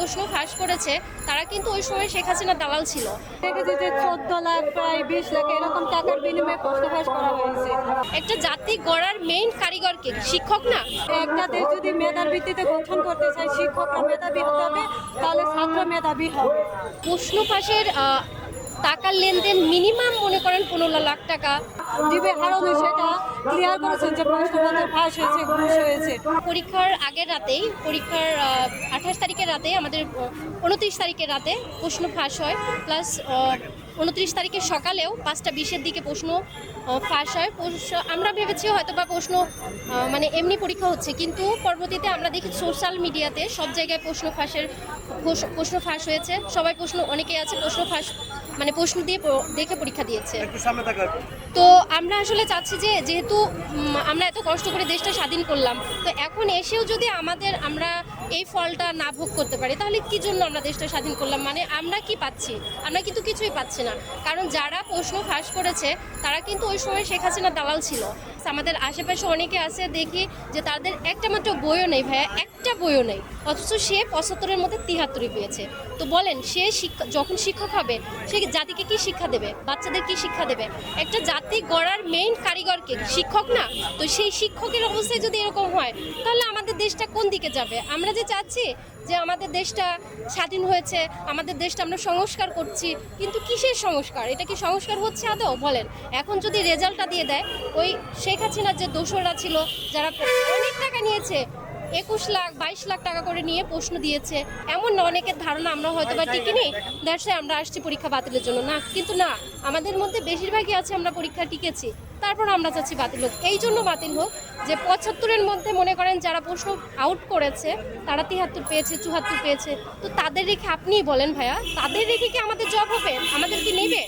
প্রশ্ন ফাঁস করেছে তারা কিন্তু ওই সময় শেখ হাসিনা দালাল ছিল। দেখেছি যে চোদ্দ লাখ প্রায় বিশ লাখ এরকম টাকার বিনিময়ে প্রশ্নবাস করা হয়েছে। একটা জাতি গড়ার মেইন কারিগরকে শিক্ষক না? একটা দেশ যদি মেধার ভিত্তিতে গঠন করতে চায় শিক্ষকরা মেধাবী হতে হবে তাহলে ছাত্র মেধাবী হবে। প্রশ্ন ফাঁসের টাকার লেনদেন মিনিমাম মনে করেন পনেরো লাখ টাকা। জিবে হারানো সেটা ক্লিয়ার করেছেন যে প্রশ্নপত্র ফাঁস হয়েছে, ঘুষ হয়েছে। পরীক্ষার আগের রাতেই, পরীক্ষার আঠাশ তারিখের রাতে, আমাদের উনত্রিশ তারিখের রাতে প্রশ্ন ফাঁস হয়। প্লাস উনত্রিশ তারিখের সকালেও পাঁচটা বিশের দিকে প্রশ্ন ফাঁস হয়। আমরা ভেবেছি হয়তো বা প্রশ্ন মানে এমনি পরীক্ষা হচ্ছে। কিন্তু পরবর্তীতে আমরা দেখি সোশ্যাল মিডিয়াতে সব জায়গায় প্রশ্ন ফাঁসের প্রশ্ন ফাঁস হয়েছে। সবাই প্রশ্ন, অনেকেই আছে প্রশ্ন ফাঁস মানে প্রশ্ন দিয়ে দেখে পরীক্ষা দিয়েছে। তো আমরা আসলে চাচ্ছি যে যেহেতু আমরা এত কষ্ট করে দেশটা স্বাধীন করলাম তো এখন এসেও যদি আমাদের আমরা এই ফলটা না ভোগ করতে পারি, তাহলে কি জন্য আমরা দেশটা স্বাধীন করলাম? মানে আমরা কি পাচ্ছি? আমরা কিন্তু কিছুই পাচ্ছি না। কারণ যারা প্রশ্ন ফাঁস করেছে, তারা কিন্তু ওই সময় শেখ হাসিনা দালাল ছিল। আমাদের আশেপাশে অনেকে আছে, দেখি যে তাদের একটা মাত্র বইও নেই ভাইয়া, একটা বইও নেই। অথচ সে পঁচাত্তরের মধ্যে তিহাত্তরই পেয়েছে। তো বলেন, সে শিক্ষা, যখন শিক্ষক হবে, সে জাতিকে কি শিক্ষা দেবে? বাচ্চাদের কি শিক্ষা দেবে? একটা জাতি গড়ার মেইন কারিগরকে শিক্ষক না? তো সেই শিক্ষকের অবস্থায় যদি এরকম হয়, তাহলে আমাদের দেশটা কোন দিকে যাবে? আমরা যে চাচ্ছি যে আমাদের দেশটা স্বাধীন হয়েছে আমাদের দেশটা আমরা সংস্কার করছি কিন্তু কিসের সংস্কার? এটা কি সংস্কার হচ্ছে আদৌ? বলেন। এখন যদি রেজাল্টটা দিয়ে দেয় ওই শেখ হাসিনার যে দোসররা ছিল যারা অনেক টাকা নিয়েছে একুশ লাখ বাইশ লাখ টাকা করে নিয়ে প্রশ্ন দিয়েছে এমন না অনেকের ধারণা আমরা হয়তো বা টিকিনি দ্যাটসে আমরা আসছি পরীক্ষা বাতিলের জন্য। না কিন্তু না আমাদের মধ্যে বেশিরভাগই আছে আমরা পরীক্ষা টিকেছি। তারপর আমরা চাচ্ছি বাতিল হোক। এই জন্য বাতিল হোক যে পঁচাত্তরের মধ্যে মনে করেন যারা প্রশ্ন আউট করেছে, তারা তিহাত্তর পেয়েছে চুহাত্তর পেয়েছে। তো তাদের রেখে আপনিই বলেন ভাইয়া, তাদের রেখে কি আমাদের জব হবে? আমাদের কি নেবে?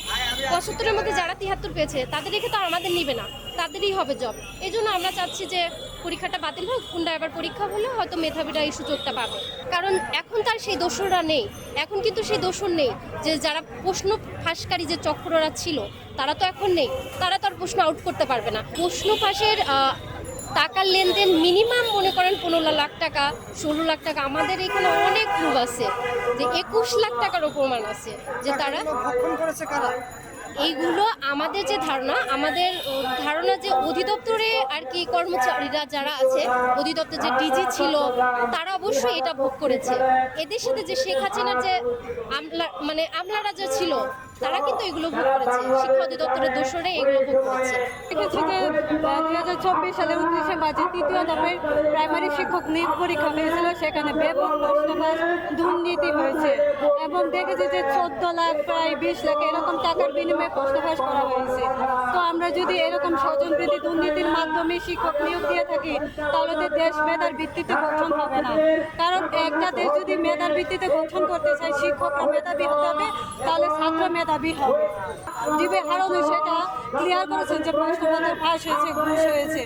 পঁচাত্তরের মধ্যে যারা তিহাত্তর পেয়েছে, তাদের রেখে তো আমাদের নিবে না। তাদেরই হবে জব এই জন্য আমরা চাচ্ছি যে পরীক্ষাটা বাতিল হোক কোনটা এবার পরীক্ষা হলে হয়তো মেধাবীরা এই সুযোগটা পাবে। কারণ এখন তার সেই দোষররা নেই। এখন কিন্তু সেই দোষর নেই যে যারা প্রশ্ন ফাঁসকারী যে চক্ররা ছিল, তারা তো এখন নেই। তারা তো আর প্রশ্ন আউট করতে পারবে না। প্রশ্ন ফাঁসের টাকার লেনদেন মিনিমাম মনে করেন পনেরো লাখ টাকা, ষোলো লাখ টাকা। আমাদের এখানে অনেক প্রুফ আছে, যে একুশ লাখ টাকারও প্রমাণ আছে, যে তারা এইগুলো আমাদের যে ধারণা, আমাদের ধারণা যে অধিদপ্তরে আর কি কর্মচারীরা যারা আছে, অধিদপ্তর যে ডিজি ছিল, তারা অবশ্যই এটা ভোগ করেছে। এদের সাথে যে শেখ হাসিনার যে আমলা মানে আমলারা যে ছিল তারা কিন্তু এগুলো ভোগ করেছে। শিক্ষা অধিদপ্তরের দোষরে এগুলো ভোগ করেছে। যে দুই হাজার চব্বিশ সালে উনত্রিশে মাঝে তৃতীয় দফের প্রাইমারি শিক্ষক নিয়োগ পরীক্ষা হয়েছিল। সেখানে ব্যাপক প্রশ্নবাস দুর্নীতি হয়েছে এবং দেখেছি যে চোদ্দ লাখ প্রায় বিশ লাখ এরকম টাকার বিনিময়ে প্রশ্নবাস করা হয়েছে। তো আমরা যদি এরকম স্বজনপ্রীতি দুর্নীতির মাধ্যমে শিক্ষক নিয়োগ দিয়ে থাকি, তাহলে তো দেশ মেধার ভিত্তিতে গঠন হবে না। কারণ একটা দেশ যদি মেধার ভিত্তিতে গঠন করতে চায়, শিক্ষকরা মেধাবী হতে হবে, তাহলে ছাত্র মেধাবী হবে। জিবে হারানো সেটা। ক্লিয়ার করেছেন যে প্রশ্নপত্র ফাঁস হয়েছে, ঘুষ হয়েছে।